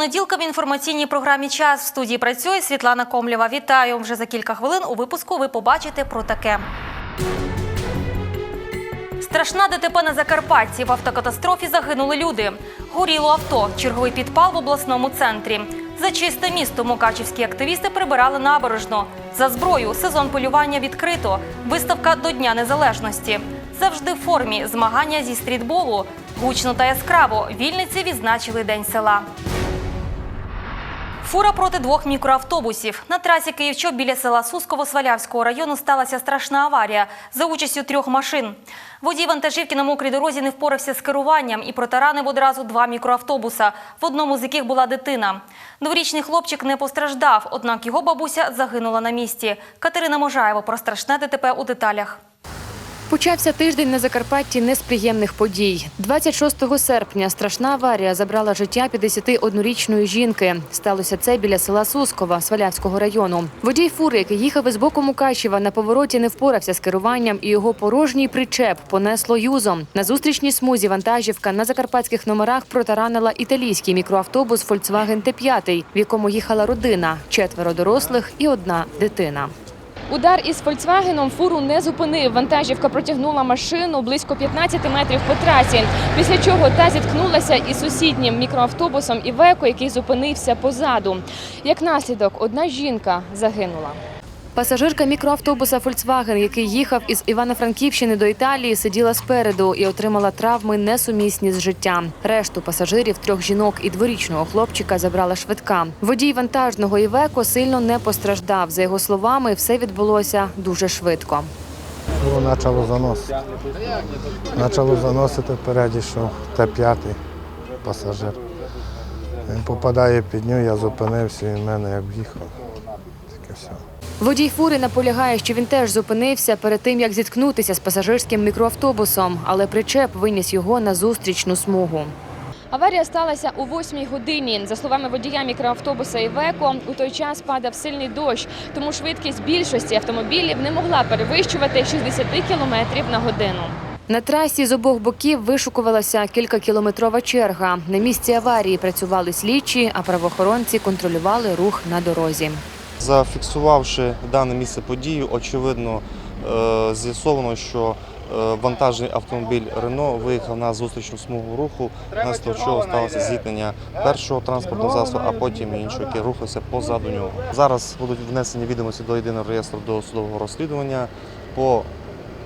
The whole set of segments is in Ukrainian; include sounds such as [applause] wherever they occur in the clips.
Щопонеділка в інформаційній програмі Час в студії працює Світлана Комлєва. Вітаю! Вже за кілька хвилин у випуску ви побачите про таке. Страшна ДТП на Закарпатті. В автокатастрофі загинули люди. Горіло авто. Черговий підпал в обласному центрі. За чисте місто мукачівські активісти прибирали набережну. За зброю сезон полювання відкрито. Виставка до Дня Незалежності. Завжди в формі змагання зі стрітболу. Гучно та яскраво. Вільниці відзначили День села. Фура проти двох мікроавтобусів. На трасі Київчоп біля села Сусково-Свалявського району сталася страшна аварія за участю трьох машин. Водій вантажівки на мокрій дорозі не впорався з керуванням і протаранив одразу два мікроавтобуса, в одному з яких була дитина. Дворічний хлопчик не постраждав, однак його бабуся загинула на місці. Катерина Можаєва про страшне ДТП у деталях. Почався тиждень на Закарпатті не з приємних подій. 26 серпня страшна аварія забрала життя 51-річної жінки. Сталося це біля села Сускова Свалявського району. Водій фури, який їхав із боку Мукачева, на повороті не впорався з керуванням, і його порожній причеп понесло юзом. На зустрічній смузі вантажівка на закарпатських номерах протаранила італійський мікроавтобус Volkswagen Т5, в якому їхала родина четверо дорослих і одна дитина. Удар із Фольксвагеном фуру не зупинив. Вантажівка протягнула машину близько 15 метрів по трасі. Після чого та зіткнулася із сусіднім мікроавтобусом Івеко, який зупинився позаду. Як наслідок, одна жінка загинула. Пасажирка мікроавтобуса Volkswagen, який їхав із Івано-Франківщини до Італії, сиділа спереду і отримала травми несумісні з життям. Решту пасажирів, трьох жінок і дворічного хлопчика забрала швидка. Водій вантажного Івеко сильно не постраждав. За його словами, все відбулося дуже швидко. Було почало заносити. Почало заносити впереді, що Т5 пасажир. Він попадає під нього, я зупинився, він в мене як в'їхав. Водій фури наполягає, що він теж зупинився перед тим, як зіткнутися з пасажирським мікроавтобусом, але причеп виніс його на зустрічну смугу. Аварія сталася у восьмій годині. За словами водія мікроавтобуса Івеко, у той час падав сильний дощ, тому швидкість більшості автомобілів не могла перевищувати 60 км на годину. На трасі з обох боків вишукувалася кількакілометрова черга. На місці аварії працювали слідчі, а правоохоронці контролювали рух на дорозі. Зафіксувавши дане місце події, очевидно е, з'ясовано, що е, вантажний автомобіль Рено виїхав на зустрічну смугу руху, внаслідок чого сталося зіткнення першого транспортного засобу, а потім іншого, який рухався позаду нього. Зараз будуть внесені відомості до єдиного реєстру досудового розслідування. По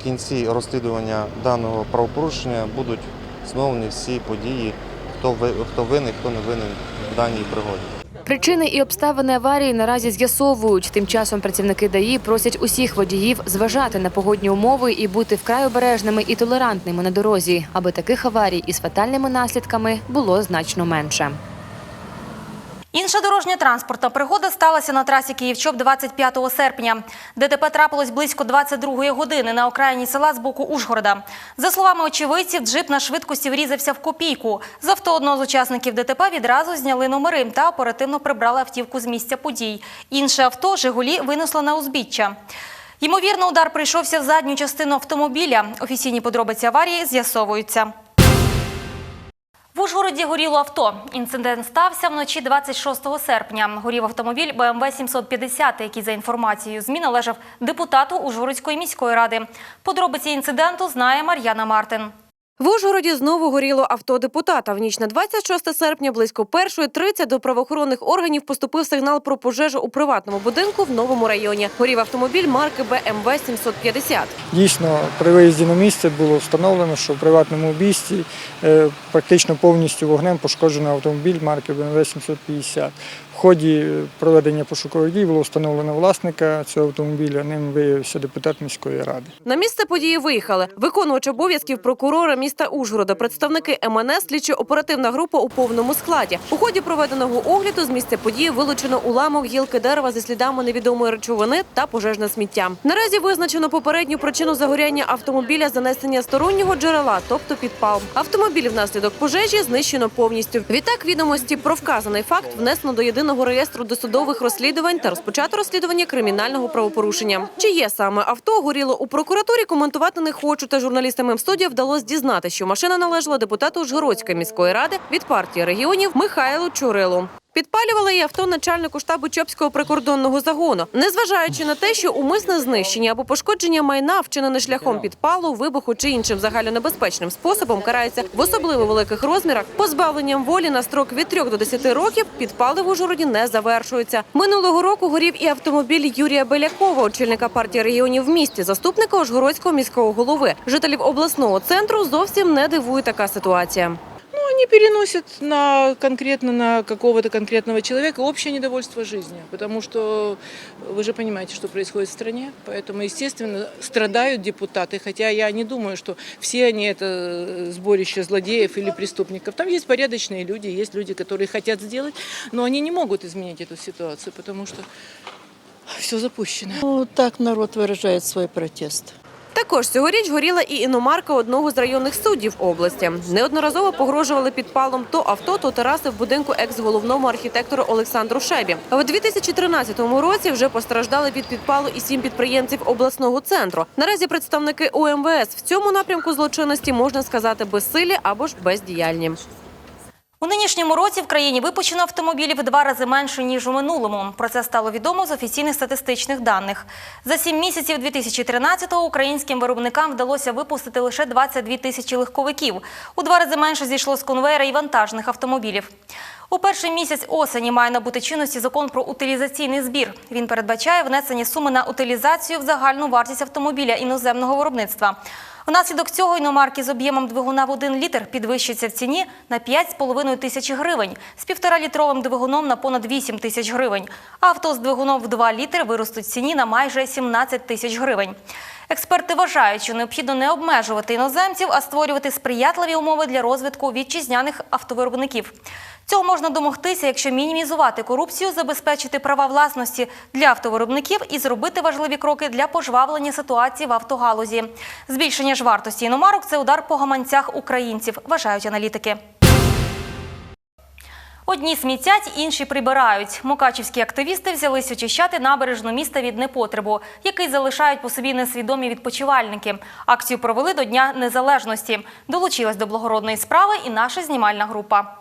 кінці розслідування даного правопорушення будуть встановлені всі події, хто ви- хто винний, хто не винен в даній пригоді. Причини і обставини аварії наразі з'ясовують. Тим часом працівники ДАІ просять усіх водіїв зважати на погодні умови і бути вкрай обережними і толерантними на дорозі, аби таких аварій із фатальними наслідками було значно менше. Інша дорожня транспортна пригода сталася на трасі Київчоп 25 серпня. ДТП трапилось близько 22 години на окраїні села з боку Ужгорода. За словами очевидців, джип на швидкості врізався в копійку. З авто одного з учасників ДТП відразу зняли номери та оперативно прибрали автівку з місця подій. Інше авто «Жигулі» винесло на узбіччя. Ймовірно, удар прийшовся в задню частину автомобіля. Офіційні подробиці аварії з'ясовуються. В Ужгороді горіло авто. Інцидент стався вночі 26 серпня. Горів автомобіль БМВ 750, який, за інформацією ЗМІ, належав депутату Ужгородської міської ради. Подробиці інциденту знає Мар'яна Мартин. В Ужгороді знову горіло авто депутата. В ніч на 26 серпня близько 1.30 до правоохоронних органів поступив сигнал про пожежу у приватному будинку в новому районі. Горів автомобіль марки БМВ 750. Дійсно, при виїзді на місце було встановлено, що в приватному обійсті е, практично повністю вогнем пошкоджено автомобіль марки BMW 750. Ході проведення пошукових дій було встановлено власника цього автомобіля. Ним виявився депутат міської ради. На місце події виїхали виконувач обов'язків прокурора міста Ужгорода, представники МНС, слідчо-оперативна група у повному складі. У ході проведеного огляду з місця події вилучено уламок гілки дерева зі слідами невідомої речовини та пожежне сміття. Наразі визначено попередню причину загоряння автомобіля занесення стороннього джерела, тобто підпал. Автомобіль внаслідок пожежі знищено повністю. Відтак відомості про вказаний факт внесено до єдиного реєстру досудових розслідувань та розпочато розслідування кримінального правопорушення. Чи є саме авто горіло у прокуратурі? Коментувати не хочу. Та журналістам М-студії вдалося дізнати, що машина належала депутату Ужгородської міської ради від партії регіонів Михайлу Чурилу. Підпалювали і авто начальнику штабу Чопського прикордонного загону. Незважаючи на те, що умисне знищення або пошкодження майна, вчинене шляхом підпалу, вибуху чи іншим загальнонебезпечним способом, карається в особливо великих розмірах. Позбавленням волі на строк від 3 до 10 років підпали в Ужгороді не завершуються. Минулого року горів і автомобіль Юрія Белякова, очільника партії регіонів в місті, заступника Ужгородського міського голови. Жителів обласного центру зовсім не дивує така ситуація. Они переносят на конкретно на какого-то конкретного человека общее недовольство жизнью, потому что вы же понимаете, что происходит в стране, поэтому, естественно, страдают депутаты, хотя я не думаю, что все они это сборище злодеев или преступников. Там есть порядочные люди, есть люди, которые хотят сделать, но они не могут изменить эту ситуацию, потому что все запущено. Ну, так народ выражает свой протест. Також цьогоріч горіла і іномарка одного з районних суддів області. Неодноразово погрожували підпалом то авто, то тераси в будинку екс-головному архітектору Олександру Шебі. В 2013 році вже постраждали від підпалу і сім підприємців обласного центру. Наразі представники УМВС в цьому напрямку злочинності можна сказати безсилі або ж бездіяльні. У нинішньому році в країні випущено автомобілів два рази менше, ніж у минулому. Про це стало відомо з офіційних статистичних даних. За сім місяців 2013-го українським виробникам вдалося випустити лише 22 тисячі легковиків. У два рази менше зійшло з конвейера і вантажних автомобілів. У перший місяць осені має набути чинності закон про утилізаційний збір. Він передбачає внесення суми на утилізацію в загальну вартість автомобіля іноземного виробництва. Внаслідок цього іномарки з об'ємом двигуна в 1 літр підвищаться в ціні на 5,5 тисяч гривень, з півторалітровим двигуном на понад 8 тисяч гривень. Авто з двигуном в 2 літри виростуть в ціні на майже 17 тисяч гривень. Експерти вважають, що необхідно не обмежувати іноземців, а створювати сприятливі умови для розвитку вітчизняних автовиробників. Цього можна домогтися, якщо мінімізувати корупцію, забезпечити права власності для автовиробників і зробити важливі кроки для пожвавлення ситуації в автогалузі. Збільшення ж вартості іномарок це удар по гаманцях українців, вважають аналітики. Одні смітять, інші прибирають. Мукачівські активісти взялись очищати набережну міста від непотребу, який залишають по собі несвідомі відпочивальники. Акцію провели до Дня Незалежності. Долучилась до благородної справи і наша знімальна група.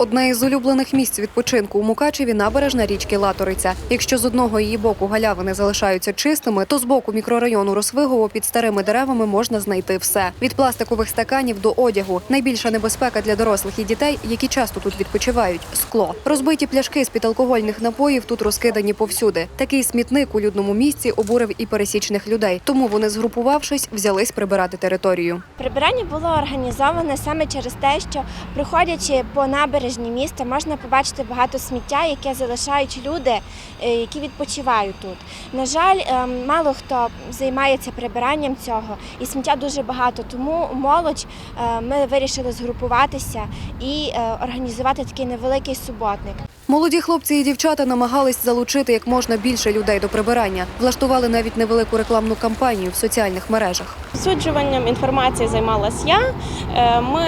Одне із улюблених місць відпочинку у Мукачеві набережна річки Латориця. Якщо з одного її боку галявини залишаються чистими, то з боку мікрорайону Росвигово під старими деревами можна знайти все від пластикових стаканів до одягу. Найбільша небезпека для дорослих і дітей, які часто тут відпочивають скло. Розбиті пляшки з під алкогольних напоїв тут розкидані повсюди. Такий смітник у людному місці обурив і пересічних людей. Тому вони, згрупувавшись, взялись прибирати територію. Прибирання було організоване саме через те, що проходячи по набережні міста, можна побачити багато сміття, яке залишають люди, е, які відпочивають тут. На жаль, ем, мало хто займається прибиранням цього, і сміття дуже багато. Тому молодь е, ми вирішили згрупуватися і е, організувати такий невеликий суботник. Молоді хлопці і дівчата намагались залучити як можна більше людей до прибирання. Влаштували навіть невелику рекламну кампанію в соціальних мережах. Суджуванням інформації займалась я. Е, Ми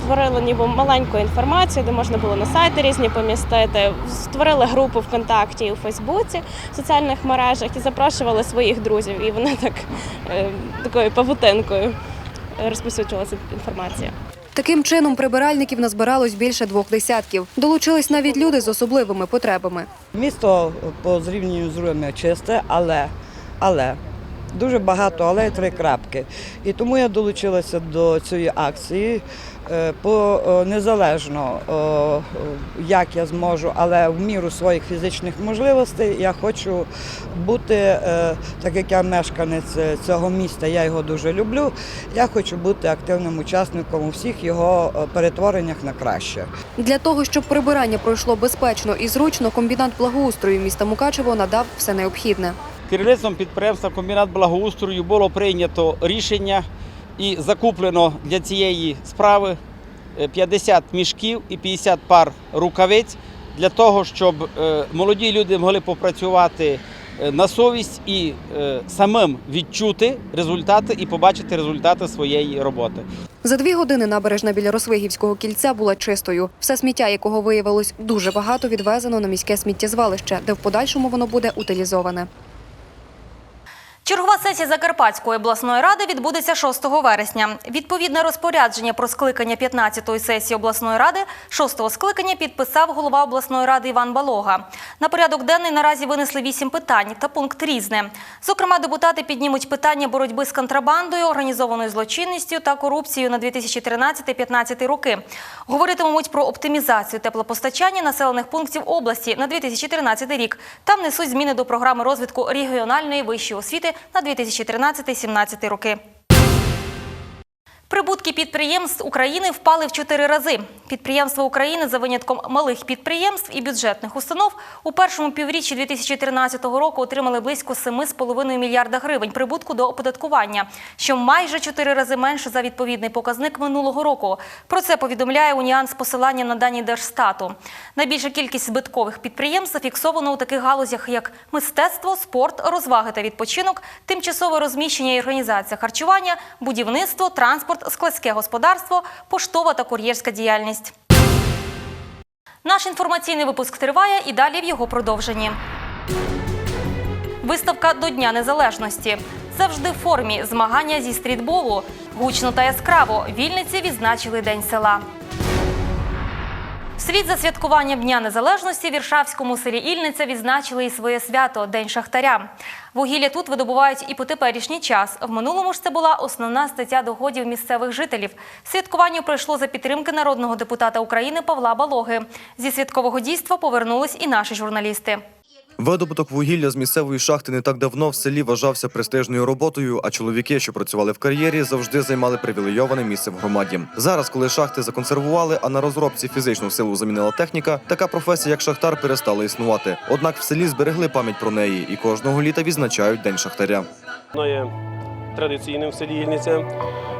створили ніби маленьку інформацію, де можна було на сайти різні помістити. Створили групу ВКонтакті і у Фейсбуці в соціальних мережах і запрошували своїх друзів. І вони так е, такою павутинкою розповсюджувалася інформація. Таким чином прибиральників назбиралось більше двох десятків. Долучились навіть люди з особливими потребами. Місто по зрівнянню з руями чисте, але, але дуже багато, але три крапки. І тому я долучилася до цієї акції. Е, По е, незалежно, е, як я зможу, але в міру своїх фізичних можливостей я хочу бути, так як я мешканець цього міста, я його дуже люблю. Я хочу бути активним учасником у всіх його перетвореннях на краще. Для того, щоб прибирання пройшло безпечно і зручно, комбінат благоустрою міста Мукачево надав все необхідне. Керівництвом підприємства Комбінат благоустрою було прийнято рішення і закуплено для цієї справи е, 50 мішків і 50 пар рукавиць для того, щоб е, молоді люди могли попрацювати е, на совість і е, самим відчути результати і побачити результати своєї роботи. За дві години набережна біля Росвигівського кільця була чистою. Все сміття, якого виявилось дуже багато, відвезено на міське сміттєзвалище, де в подальшому воно буде утилізоване. Чергова сесія Закарпатської обласної ради відбудеться 6 вересня. Відповідне розпорядження про скликання 15-ї сесії обласної ради 6-го скликання підписав голова обласної ради Іван Балога. На порядок денний наразі винесли 8 питань та пункт різне. Зокрема, депутати піднімуть питання боротьби з контрабандою, організованою злочинністю та корупцією на 2013-2015 роки. Говоритимуть про оптимізацію теплопостачання населених пунктів області на 2013 рік та внесуть зміни до програми розвитку регіональної вищої освіти на 2013-2017 роки. Прибутки підприємств України впали в чотири рази. Підприємства України за винятком малих підприємств і бюджетних установ у першому півріччі 2013 року отримали близько 7,5 мільярда гривень прибутку до оподаткування, що майже чотири рази менше за відповідний показник минулого року. Про це повідомляє Уніан з посиланням на дані Держстату. Найбільша кількість збиткових підприємств зафіксовано у таких галузях, як мистецтво, спорт, розваги та відпочинок, тимчасове розміщення і організація харчування, будівництво, транспорт, складське господарство, поштова та кур'єрська діяльність. Наш інформаційний випуск триває і далі в його продовженні. Виставка до Дня Незалежності. Завжди в формі змагання зі стрітболу. Гучно та яскраво Вільниці відзначили День села. Вслід за святкуванням Дня Незалежності в Віршавському селі Ільниця відзначили і своє свято День Шахтаря. Вугілля тут видобувають і по теперішній час. В минулому ж це була основна стаття доходів місцевих жителів. Святкування пройшло за підтримки народного депутата України Павла Балоги. Зі святкового дійства повернулись і наші журналісти. Видобуток вугілля з місцевої шахти не так давно в селі вважався престижною роботою, а чоловіки, що працювали в кар'єрі, завжди займали привілейоване місце в громаді. Зараз, коли шахти законсервували, а на розробці фізичну силу замінила техніка, така професія, як шахтар, перестала існувати. Однак в селі зберегли пам'ять про неї і кожного літа відзначають День шахтаря. Традиційним в селі Ільниця,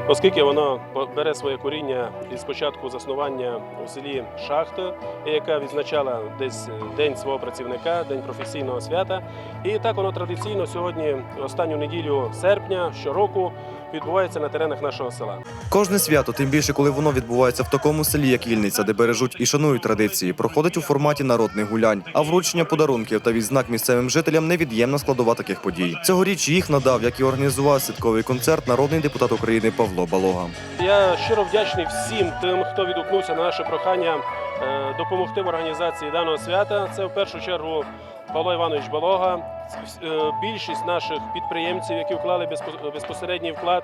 оскільки воно бере своє коріння із початку заснування у селі шахта, яка відзначала десь день свого працівника, день професійного свята. І так воно традиційно сьогодні, останню неділю серпня щороку, відбувається на теренах нашого села. Кожне свято, тим більше, коли воно відбувається в такому селі, як Ільниця, де бережуть і шанують традиції, проходить у форматі народних гулянь. А вручення подарунків та відзнак місцевим жителям невід'ємна складова таких подій. Цьогоріч їх надав, як і організував святковий концерт, народний депутат України Павло Балога. Я щиро вдячний всім тим, хто відгукнувся на наше прохання е, допомогти в організації даного свята. Це в першу чергу Павло Іванович Балога, е, більшість наших підприємців, які вклали безпо- безпосередній вклад.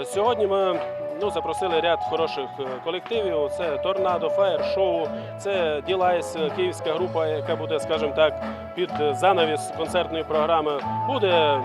Е, Сьогодні ми ну, запросили ряд хороших е, колективів. Це Торнадо, Фаєр Шоу, це Ділайс, київська група, яка буде, скажімо так, під занавіс концертної програми. Буде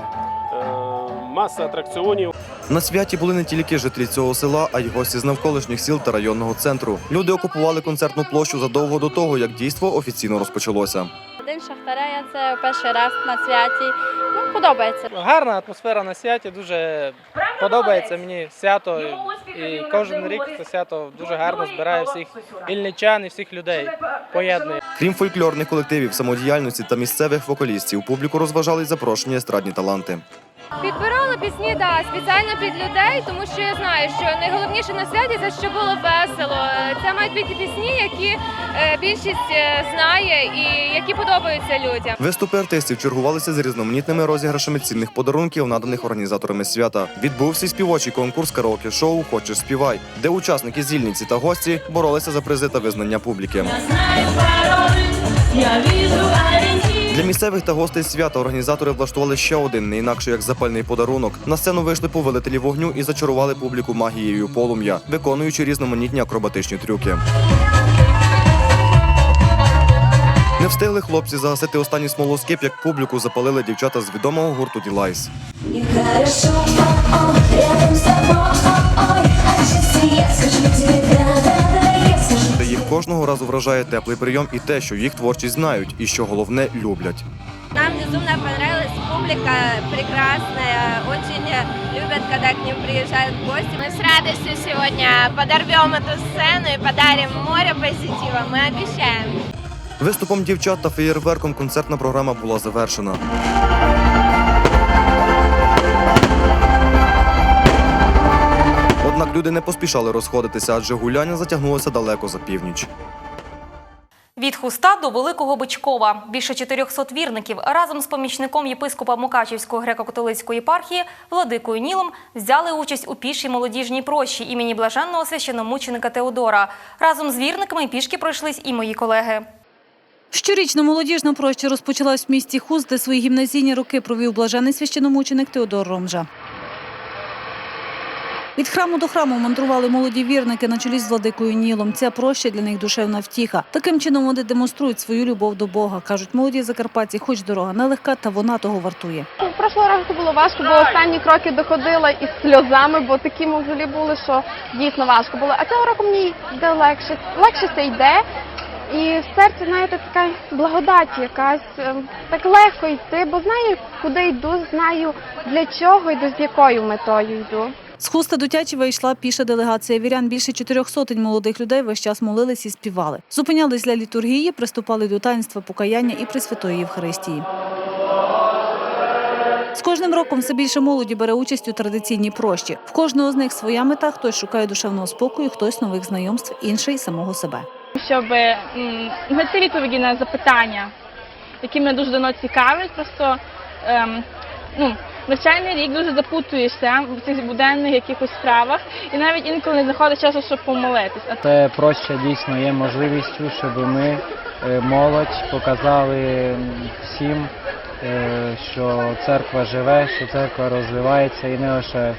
маса атракціонів. На святі були не тільки жителі цього села, а й гості з навколишніх сіл та районного центру. Люди окупували концертну площу задовго до того, як дійство офіційно розпочалося. День Шахтаря я це перший раз на святі. Ну, подобається. Гарна атмосфера на святі, дуже подобається мені свято. І кожен рік це свято дуже гарно збирає всіх ільничан і всіх людей. Поєднує. Крім фольклорних колективів, самодіяльності та місцевих вокалістів, публіку розважали й запрошені естрадні таланти. Підбирала пісні да, спеціально під людей, тому що я знаю, що найголовніше на святі це щоб було весело. Це мають бути пісні, які е, більшість е, знає і які подобаються людям. Виступи артистів чергувалися з різноманітними розіграшами цінних подарунків, наданих організаторами свята. Відбувся співочий конкурс караоке-шоу Хочеш співай, де учасники з Ільниці та гості боролися за призи та визнання публіки. Для місцевих та гостей свята організатори влаштували ще один, не інакше як запальний подарунок. На сцену вийшли повелителі вогню і зачарували публіку магією полум'я, виконуючи різноманітні акробатичні трюки. Не встигли хлопці загасити останній смолоскип, як публіку запалили дівчата з відомого гурту Ділайс. Та їх кожного разу вражає теплий прийом і те, що їх творчість знають, і що головне люблять. Нам безумно понравилась публика, прекрасная, очень любят, когда к ним приезжают гости. Мы с радостью сегодня подорвем эту сцену и подарим море позитива, мы обещаем. Виступом дівчат та феєрверком концертна програма була завершена. Однак люди не поспішали розходитися, адже гуляння затягнулося далеко за північ. Від хуста до Великого Бичкова більше 400 вірників разом з помічником єпископа Мукачівської греко-католицької єпархії Владикою Нілом взяли участь у пішій молодіжній прощі імені блаженного священомученика Теодора. Разом з вірниками пішки пройшлись і мої колеги. Щорічна молодіжна проща розпочалась в місті Хуст, де свої гімназійні роки провів блажений священомученик Теодор Ромжа. Від храму до храму мандрували молоді вірники на чолі з владикою Нілом. Ця проща для них душевна втіха. Таким чином вони демонструють свою любов до Бога. кажуть молоді закарпатці, хоч дорога нелегка, та вона того вартує. Прошлого року було важко, бо останні кроки доходила із сльозами, бо такі мозолі були, що дійсно важко було. А цього року мені йде легше, легше це йде. І в серці, знаєте, така благодать якась. ем, Так легко йти, бо знаю, куди йду, знаю для чого йду, з якою метою йду. З хуста до Тячева йшла піша делегація вірян. Більше чотирьох сотень молодих людей весь час молились і співали. Зупинялись для літургії, приступали до таїнства покаяння і Пресвятої Євхаристії. З кожним роком все більше молоді бере участь у традиційній прощі. В кожного з них своя мета, хтось шукає душевного спокою, хтось нових знайомств, інший самого себе. щоб знайти відповіді на запитання, які мене дуже давно цікавлять. Просто ем, ну, навчальний рік дуже запутуєшся в цих буденних якихось справах, і навіть інколи не знаходиш часу, щоб помолитись. Це проща дійсно є можливістю, щоб ми, е, молодь, показали всім, е, що церква живе, що церква розвивається, і не лише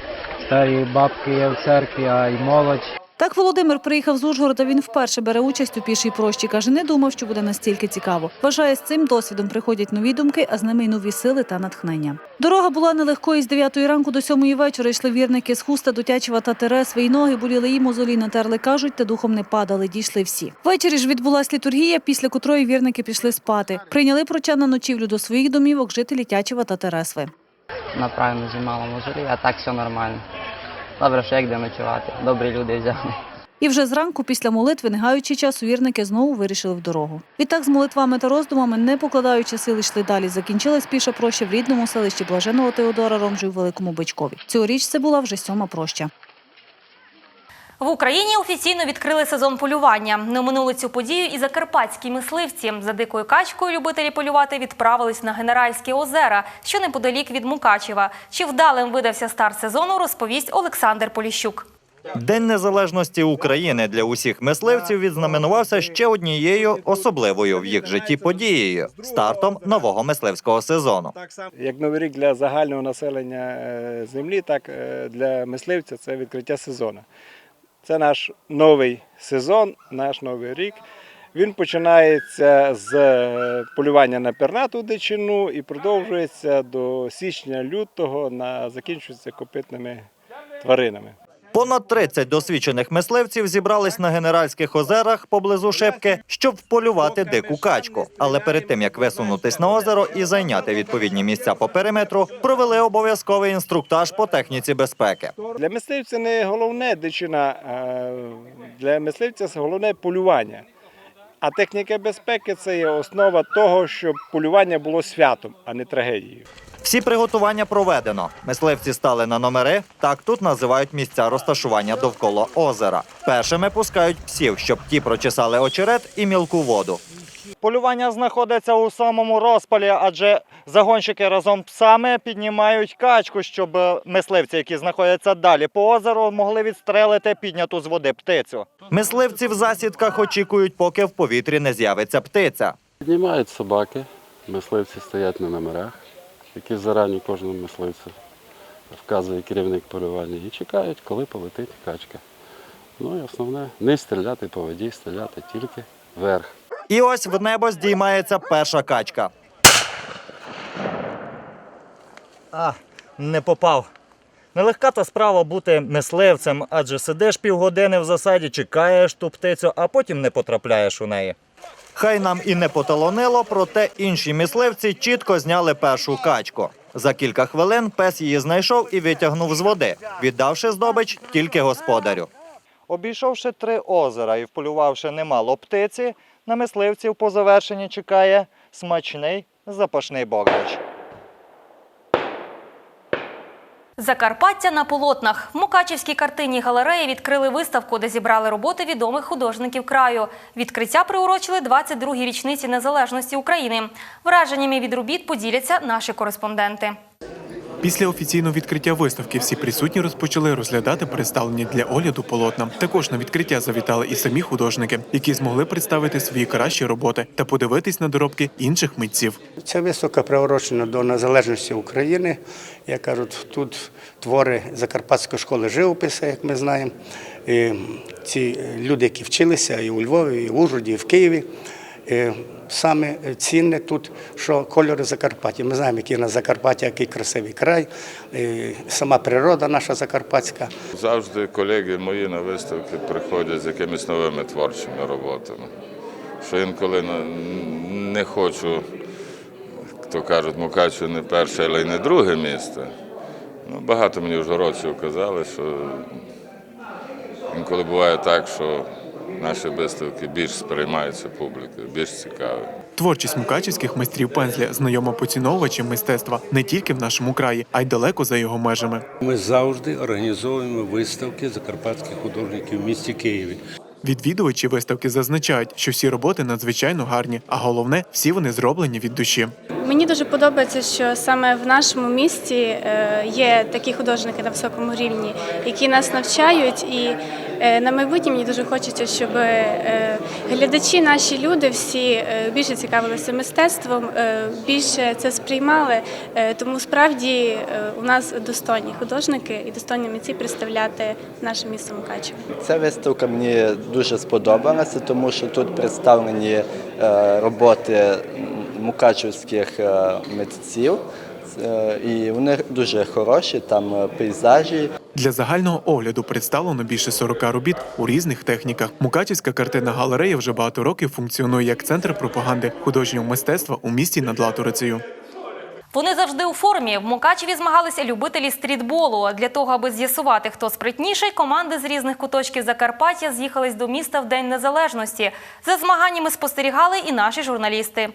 старі бабки є в церкві, а й молодь. Так Володимир приїхав з Ужгорода. Він вперше бере участь у пішій прощі. Каже, не думав, що буде настільки цікаво. Вважає, з цим досвідом приходять нові думки, а з ними й нові сили та натхнення. Дорога була нелегкою з 9 ранку до 7 вечора. Йшли вірники з хуста до Тячева та Терес. Свої ноги боліли і мозолі натерли. кажуть, та духом не падали. Дійшли всі. Ввечері ж відбулась літургія, після котрої вірники пішли спати. Прийняли прочан на ночівлю до своїх домівок жителі Тячева та Тересви. Направильно знімало мозолі, а так все нормально. Добре, що де ночувати. Добрі люди взяли. І вже зранку, після молитви, не гаючи часу, вірники знову вирішили в дорогу. Відтак з молитвами та роздумами, не покладаючи сили, йшли далі. Закінчилась піша проща в рідному селищі Блаженого Теодора Ромжу у Великому Бичкові. Цьогоріч це була вже сьома проща. В Україні офіційно відкрили сезон полювання. Не оминули цю подію і закарпатські мисливці. За дикою качкою любителі полювати відправились на Генеральські озера, що неподалік від Мукачева. Чи вдалим видався старт сезону, розповість Олександр Поліщук. День незалежності України для усіх мисливців відзнаменувався ще однією особливою в їх житті подією стартом нового мисливського сезону. Як новий рік для загального населення е, землі, так е, для мисливця це відкриття сезону. Це наш новий сезон, наш новий рік. Він починається з е, полювання на пернату дичину і продовжується до січня-лютого, на закінчується копитними тваринами. Понад 30 досвідчених мисливців зібрались на генеральських озерах поблизу Шепки, щоб вполювати дику качку. Але перед тим як висунутись на озеро і зайняти відповідні місця по периметру, провели обов'язковий інструктаж по техніці безпеки. Для мисливця не головне дичина, для мисливця головне полювання. А техніка безпеки це є основа того, щоб полювання було святом, а не трагедією. Всі приготування проведено. Мисливці стали на номери. Так тут називають місця розташування довкола озера. Першими пускають псів, щоб ті прочесали очерет і мілку воду. Полювання знаходиться у самому розпалі, адже загонщики разом з псами піднімають качку, щоб мисливці, які знаходяться далі по озеру, могли відстрелити підняту з води птицю. Мисливці в засідках очікують, поки в повітрі не з'явиться птиця. Піднімають собаки, мисливці стоять на номерах, які зарані кожному мисливцю вказує керівник полювання і чекають, коли полетить качка. Ну і основне не стріляти по воді, стріляти тільки вверх. І ось в небо здіймається перша качка. А, не попав. Нелегка та справа бути мисливцем, адже сидиш півгодини в засаді, чекаєш ту птицю, а потім не потрапляєш у неї. Хай нам і не поталонило, проте інші мисливці чітко зняли першу качку. За кілька хвилин пес її знайшов і витягнув з води, віддавши здобич тільки господарю. Обійшовши три озера і вполювавши немало птиці, на мисливців по завершенні чекає смачний запашний бограч. Закарпаття на полотнах. В Мукачівській картинній галереї відкрили виставку, де зібрали роботи відомих художників краю. Відкриття приурочили 22-й річниці незалежності України. Враженнями від робіт поділяться наші кореспонденти. Після офіційного відкриття виставки всі присутні розпочали розглядати представлені для огляду полотна. Також на відкриття завітали і самі художники, які змогли представити свої кращі роботи та подивитись на доробки інших митців. Ця виставка приурочена до незалежності України. Як кажуть, тут твори Закарпатської школи живопису, як ми знаємо. І ці люди, які вчилися і у Львові, і в Ужгороді, і в Києві. Саме цінне тут, що кольори Закарпаття. Ми знаємо, який на Закарпаття, який красивий край, сама природа наша закарпатська. Завжди колеги мої на виставки приходять з якимись новими творчими роботами. Що інколи ну, не хочу, як то кажуть, Мукачево не перше, але й не друге місто. Ну, багато мені вже років казали, що інколи буває так, що наші виставки більш сприймаються публікою, більш цікаві. Творчість мукачівських майстрів пензля знайома поціновувачам мистецтва не тільки в нашому краї, а й далеко за його межами. Ми завжди організовуємо виставки закарпатських художників в місті Києві. Відвідувачі виставки зазначають, що всі роботи надзвичайно гарні, а головне, всі вони зроблені від душі. Мені дуже подобається, що саме в нашому місті е, є такі художники на високому рівні, які нас навчають. І на майбутнє мені дуже хочеться, щоб е, глядачі, наші люди, всі е, більше цікавилися мистецтвом, е, більше це сприймали. Е, Тому справді е, у нас достойні художники і достойні митці представляти наше місто Мукачево. Ця виставка мені дуже сподобалася, тому що тут представлені е, роботи мукачівських е, митців, Е, і вони дуже хороші, там е, пейзажі. Для загального огляду представлено більше 40 робіт у різних техніках. Мукачівська картинна галерея вже багато років функціонує як центр пропаганди художнього мистецтва у місті над Латорицею. Вони завжди у формі. В Мукачеві змагалися любителі стрітболу. Для того, аби з'ясувати, хто спритніший, команди з різних куточків Закарпаття з'їхались до міста в День Незалежності. За змаганнями спостерігали і наші журналісти.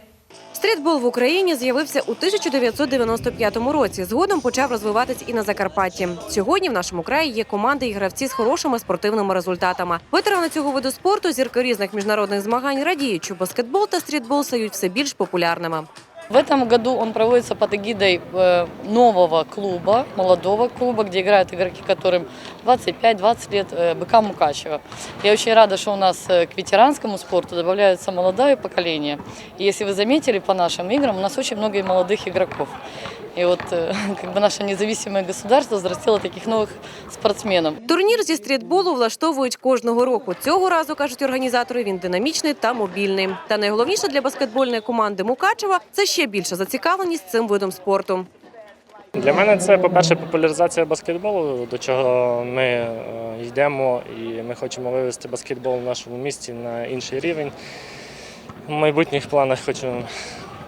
Стрітбол в Україні з'явився у 1995 році. Згодом почав розвиватись і на Закарпатті. Сьогодні в нашому краї є команди і гравці з хорошими спортивними результатами. Ветерани цього виду спорту, зірки різних міжнародних змагань радіють, що баскетбол та стрітбол стають все більш популярними. В этом году он проводится под эгидой э, нового клуба, молодого клуба, где играют игроки, которым 25-20 лет, э, БК Мукачева. Я очень рада, что у нас э, к ветеранскому спорту добавляется молодое поколение. И если вы заметили по нашим играм, у нас очень много и молодых игроков. И вот э, [laughs] как бы наше независимое государство взрастило таких новых спортсменов. Турнір зі стрітболу влаштовують кожного року. Цього разу кажуть організатори. Він динамічний та мобільний. Та найголовніше для баскетбольної команди Мукачева це ще більша зацікавленість цим видом спорту. Для мене це, по-перше, популяризація баскетболу, до чого ми е, йдемо, і ми хочемо вивести баскетбол в нашому місті на інший рівень. В майбутніх планах хочу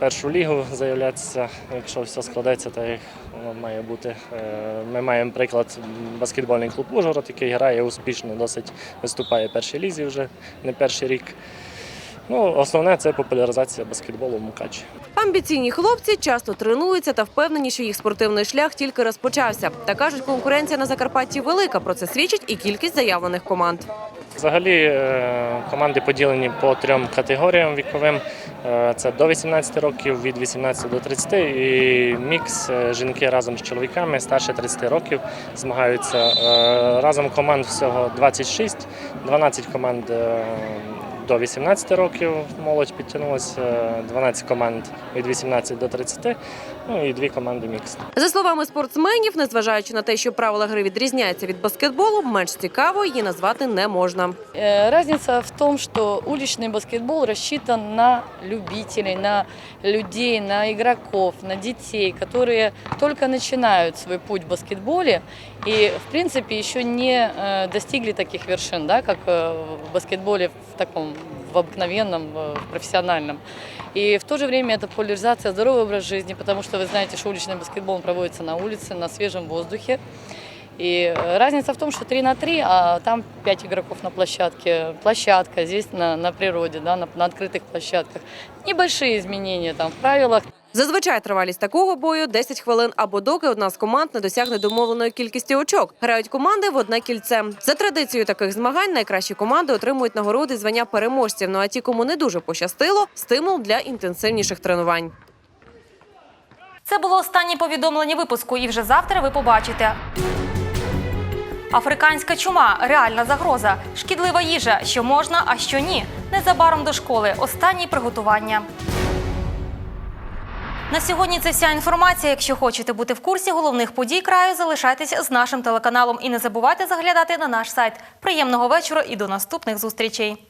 першу лігу заявлятися, якщо все складеться, так як воно має бути. Е, Ми маємо приклад баскетбольний клуб Ужгород, який грає успішно, досить виступає в першій лізі вже не перший рік. Ну, основне це популяризація баскетболу в Мукачі. Амбіційні хлопці часто тренуються та впевнені, що їх спортивний шлях тільки розпочався. Та кажуть, конкуренція на Закарпатті велика. Про це свідчить і кількість заявлених команд. Взагалі е, команди поділені по трьом категоріям віковим. Е, Це до 18 років, від 18 до 30 і мікс е, жінки разом з чоловіками старше 30 років змагаються. Разом команд всього 26, 12 команд до 18 років молодь підтягнулася, 12 команд від 18 до 30, ну і дві команди мікс. За словами спортсменів, незважаючи на те, що правила гри відрізняються від баскетболу, менш цікаво її назвати не можна. Э, Разница в том, что уличный баскетбол рассчитан на любителей, на людей, на игроков, на детей, которые только начинают свой путь в баскетболе и, в принципе, еще не э, достигли таких вершин, да, как э, в баскетболе в таком в обыкновенном, э, в профессиональном. И в то же время это популяризация здоровый образ жизни, потому что вы знаете, что уличный баскетбол проводится на улице, на свежем воздухе. И э, разница в том, что 3 на 3, а там 5 игроков на площадке. Площадка здесь на, на природе, да, на, на открытых площадках. Небольшие изменения там в правилах. Зазвичай тривалість такого бою 10 хвилин або доки одна з команд не досягне домовленої кількості очок. Грають команди в одне кільце. За традицією таких змагань найкращі команди отримують нагороди звання переможців. Ну а ті, кому не дуже пощастило, стимул для інтенсивніших тренувань. Це було останнє повідомлення випуску, і вже завтра ви побачите. Африканська чума реальна загроза, шкідлива їжа, що можна, а що ні. Незабаром до школи. Останні приготування. На сьогодні це вся інформація. Якщо хочете бути в курсі головних подій краю, залишайтесь з нашим телеканалом і не забувайте заглядати на наш сайт. Приємного вечора і до наступних зустрічей.